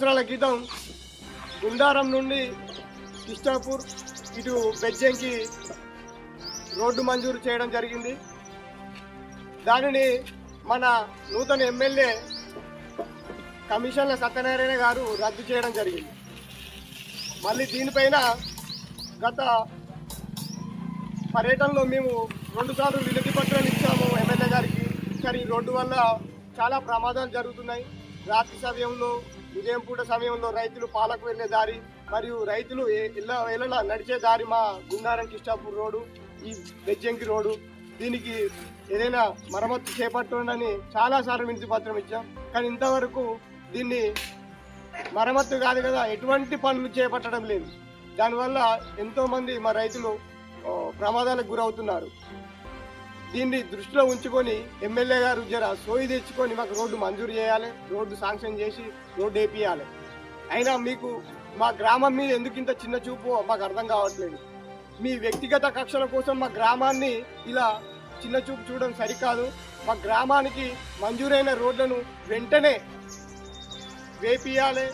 సంవత్సరాల క్రితం గుండారం నుండి కృష్ణాపూర్ ఇటు బెజ్జంకి రోడ్డు మంజూరు చేయడం జరిగింది. దానిని మన నూతన ఎమ్మెల్యే కమిషన్ల సత్యనారాయణ గారు రద్దు చేయడం జరిగింది. మళ్ళీ దీనిపైన గత పర్యటనలో మేము రెండు సార్లు వినతి పత్రాలు ఇచ్చాము ఎమ్మెల్యే గారికి. కానీ ఈ రోడ్డు వల్ల చాలా ప్రమాదాలు జరుగుతున్నాయి. రాత్రి సమయంలో ఉదయం పూట సమయంలో రైతులు పాలకు వెళ్ళే దారి మరియు రైతులు ఇలా వేళలా నడిచే దారి మా గుండారం కిష్టాపూర్ రోడ్డు ఈ బెజ్జంకి రోడ్డు. దీనికి ఏదైనా మరమ్మతు చేపట్టండి చాలా సార్లు వినతి పత్రం ఇచ్చాం. కానీ ఇంతవరకు దీన్ని మరమ్మత్తు కాదు కదా ఎటువంటి పనులు చేపట్టడం లేదు. దానివల్ల ఎంతోమంది మా రైతులు ప్రమాదాలకు గురవుతున్నారు. దీన్ని దృష్టిలో ఉంచుకొని ఎమ్మెల్యే గారు జర సోయి తెచ్చుకొని మాకు రోడ్డు మంజూరు చేయాలి రోడ్డు శాంక్షన్ చేసి రోడ్డు వేపియాలి. అయినా మీకు మా గ్రామం మీద ఎందుకు ఇంత చిన్న చూపు మాకు అర్థం కావట్లేదు. మీ వ్యక్తిగత కక్షల కోసం మా గ్రామాన్ని ఇలా చిన్న చూపు చూడడం సరికాదు. మా గ్రామానికి మంజూరైన రోడ్లను వెంటనే వేపియాలి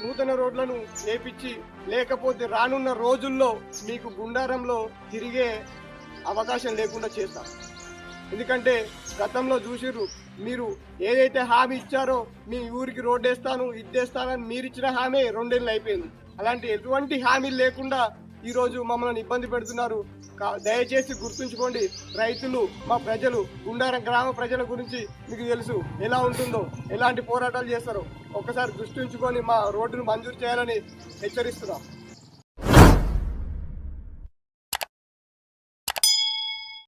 నూతన రోడ్లను వేపించి లేకపోతే రానున్న రోజుల్లో మీకు గుండారంలో తిరిగే అవకాశం లేకుండా చేస్తాం ఎందుకంటే గతంలో చూసిర్రు మీరు ఏదైతే హామీ ఇచ్చారో మీ ఊరికి రోడ్డు వేస్తాను ఇది మీరు ఇచ్చిన హామీ రెండేళ్ళు అయిపోయింది. అలాంటి ఎటువంటి హామీలు లేకుండా ఈరోజు మమ్మల్ని ఇబ్బంది పెడుతున్నారు. కా- దయచేసి గుర్తుంచుకోండి రైతులు మా ప్రజలు గుండారం గ్రామ ప్రజల గురించి మీకు తెలుసు. ఎలా ఉంటుందో ఎలాంటి పోరాటాలు చేస్తారో ఒక్కసారి దృష్టించుకొని మా రోడ్డును మంజూరు చేయాలని హెచ్చరిస్తున్నాం.